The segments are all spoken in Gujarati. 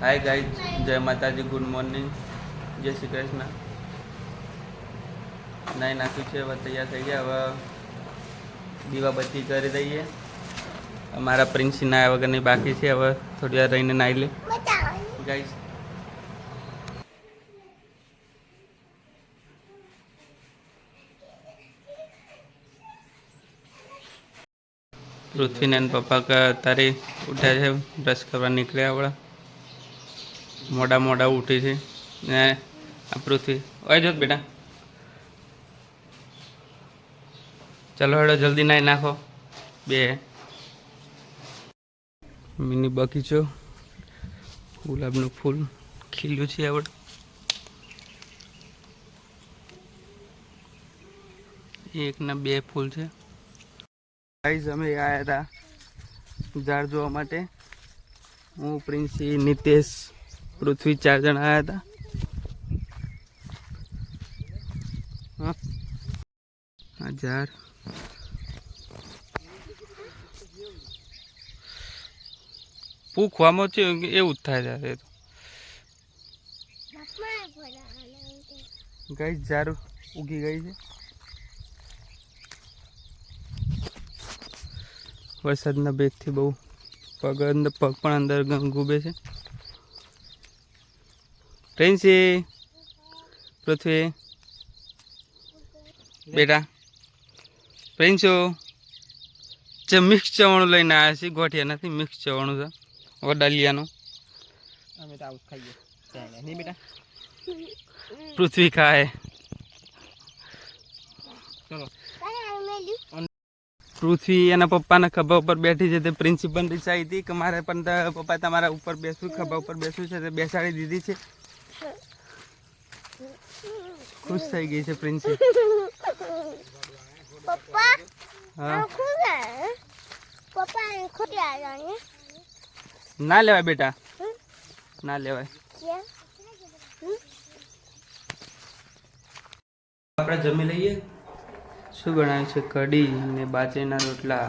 હાય ગાઈઝ જય માતાજી ગુડ મોર્નિંગ જય શ્રી કૃષ્ણ નાઈ નાખ્યું છે હવે તૈયાર થઈ ગયા હવે દીવાબત્તી કરી દઈએ અમારા પ્રિન્સી નાયા વગરની બાકી છે હવે થોડી વાર રહીને નાઈ લે ગાઈઝ પૃથ્વીને પપ્પા તારી ઉઠ્યા છે બ્રશ કરવા નીકળ્યા આવડા મોડા મોડા ઉઠી છે ને આ પૃથ્વી. ઓય જોત બેટા. ચલો હેડો, જલ્દી નાઈ નાખો. બે. મિની બગીચો ગુલાબનું ફૂલ ખીલ્યું છે આવડ. એકના બે ફૂલ છે. ગાઈઝ અમે આવ્યા હતા ઝાડ જોવા માટે. હું પ્રિન્સી, નિતેશ પૃથ્વી ચાર જણા આવ્યા હતા. આ ઝાડ. પૂખવામાં છે એવું જ થાય તો. ગઈ ઝાડ ઉગી ગઈ છે. વરસાદના બેગથી બહુ પગ અંદર પગ પણ અંદર ગંગ ગૂબે છે. પ્રિન્સી પૃથ્વી. બેટા પ્રિન્સુ જે મિક્સ ચવાણું લઈને આવ્યા છીએ ગોઠિયા નથી મિક્સ ચવાણું છે વડાલિયાનું. અમે તો આવું ખાઈએ. નહીં બેટા? પૃથ્વી ખાય. ચલો. પૃથ્વી એના પપ્પાના ખભા ઉપર બેઠી છે તે પ્રિન્સિપલ રિસાઈ હતી કે મારે પણ પપ્પા તમારા ઉપર બેસવું ખભા ઉપર બેસવું છે તે બેસાડી દીધી છે. ખુશ થઈ ગઈ છે પ્રિન્સી. પપ્પા હા. પપ્પા આવ્યા ના લેવાય બેટા. ના લેવાય. આપણે જમી લઈએ. શું બનાવ્યું છે? કઢી ને બાજરીના રોટલા.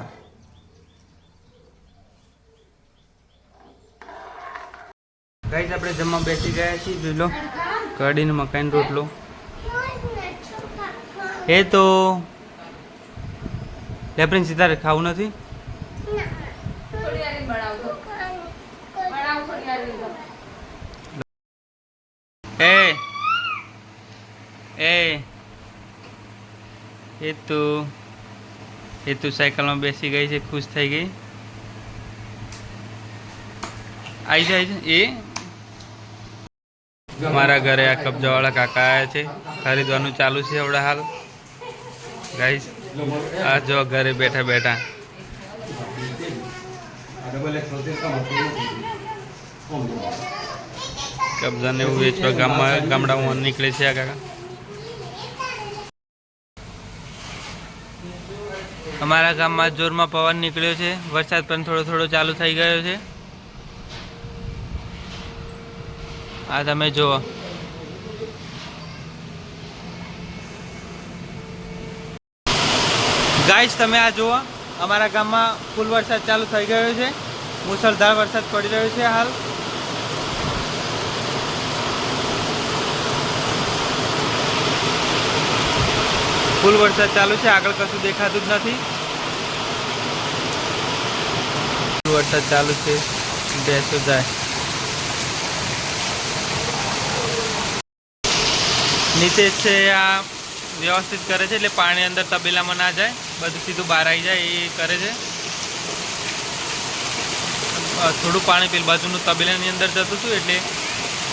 ગાઈઝ આપણે જમવા બેસી ગયા છીએ. જોઈ લો. કઢી ને મકાઈનો રોટલો. એ તો લે પ્રિન્સી ખાવું નથી? એ એ એ તું એ તું સાયકલમાં બેસી ગઈ છે, ખુશ થઈ ગઈ. આવી જાય છે, એ? મારા ઘરે આ કબજાવાળા કાકા આવ્યા છે, ખરીદવાનું ચાલુ છે હમણાં હાલ. ગાઈસ આ જો ઘરે બેઠા બેઠા કબજાને એવું વેચવા ગામમાં ગામડામાં નીકળે છે આ કાકા અમારા ગામમાં જોરમાં પવન નીકળ્યો છે વરસાદ પણ થોડો થોડો ચાલુ થઈ ગયો છે આ તમે જુઓ ગાઈસ તમે આ જુઓ. અમારા ગામમાં ફૂલ વરસાદ ચાલુ થઈ ગયો છે. મુસળધાર વરસાદ પડી રહ્યો છે હાલ. ફૂલ વરસાદ ચાલુ છે. આગળ કશું દેખાતું જ નથી. ફૂલ વરસાદ ચાલુ છે. બેસો જાય. નીચે છે આ વ્યવસ્થિત કરે છે એટલે પાણી અંદર તબેલામાં ના જાય. બધું સીધું બહાર આવી જાય, એ કરે છે. થોડું પાણી પેલી બાજુનું તબેલાની અંદર જતું હતું એટલે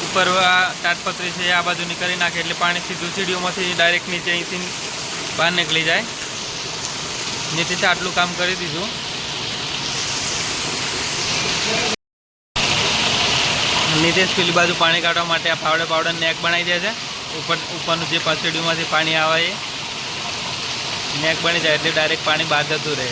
ઉપર આ તાટપત્રી છે આ બાજુ નીકળી નાખે એટલે પાણી સીધું સીડીઓમાંથી ડાયરેક્ટ નીચે અહીંથી બહાર નીકળી જાય. નીચેથી આટલું કામ કરી દીધું. નીચે પેલી બાજુ પાણી કાઢવા માટે આ પાવડે પાવડર નેક બનાવી દે છે. ઉપર ઉપરનું જે પસેડીમાંથી પાણી આવે એ. નેક બની જાય, એટલે ડાયરેક્ટ પાણી બહાર જતું રહે.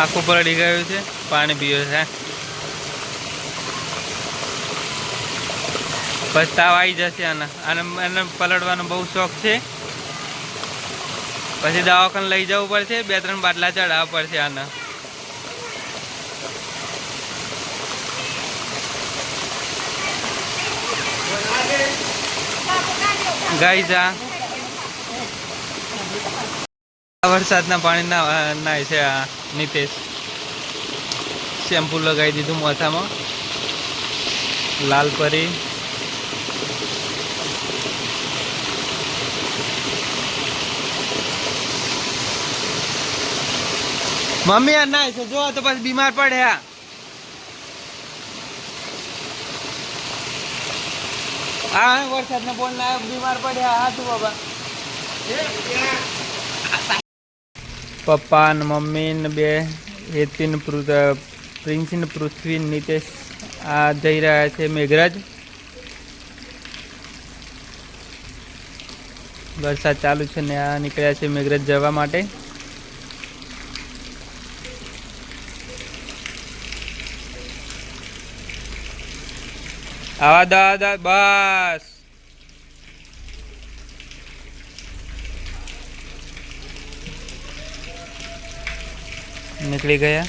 આખું અડી ગયું છે, પાણી પીવે છે. પસ્તાવ આવી જશે આના આને એને પલળવાનો બહુ શોખ છે. પછી દવાખાને લઈ જવું પડશે, બે ત્રણ બાટલા ચડાવવા પડશે આના. ગાઈ જા વરસાદના પાણી ના નાય છે આ નિતેશ. શેમ્પુ લગાવી દીધું માથામાં. લાલ પરી. મમ્મી, આ છે. જો તો પછી બીમાર પડ્યા હા. વરસાદના બોલ ના બીમાર પડ્યા હાથું બાબા. પપ્પા ને મમ્મી ને બે હેતિન ને પૃથ્વી ને નિતેશ આ જઈ રહ્યા છે મેઘરાજ. વરસાદ ચાલુ છે ને આ નીકળ્યા છે મેઘરાજ જવા માટે. આવા દો આવા બસ. નીકળી ગયા?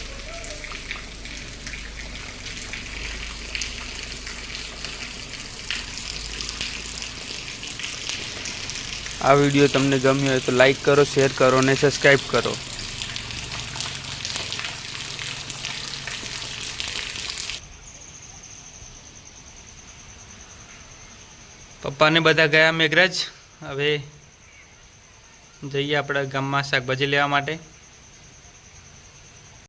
આ વીડિયો તમને ગમ્યો હોય તો લાઈક કરો, શેર કરો અને સબસ્ક્રાઈબ કરો. પપ્પાને બધા ગયા મેઘરાજ. હવે જઈએ આપણા ગામમાં શાકભાજી લેવા માટે.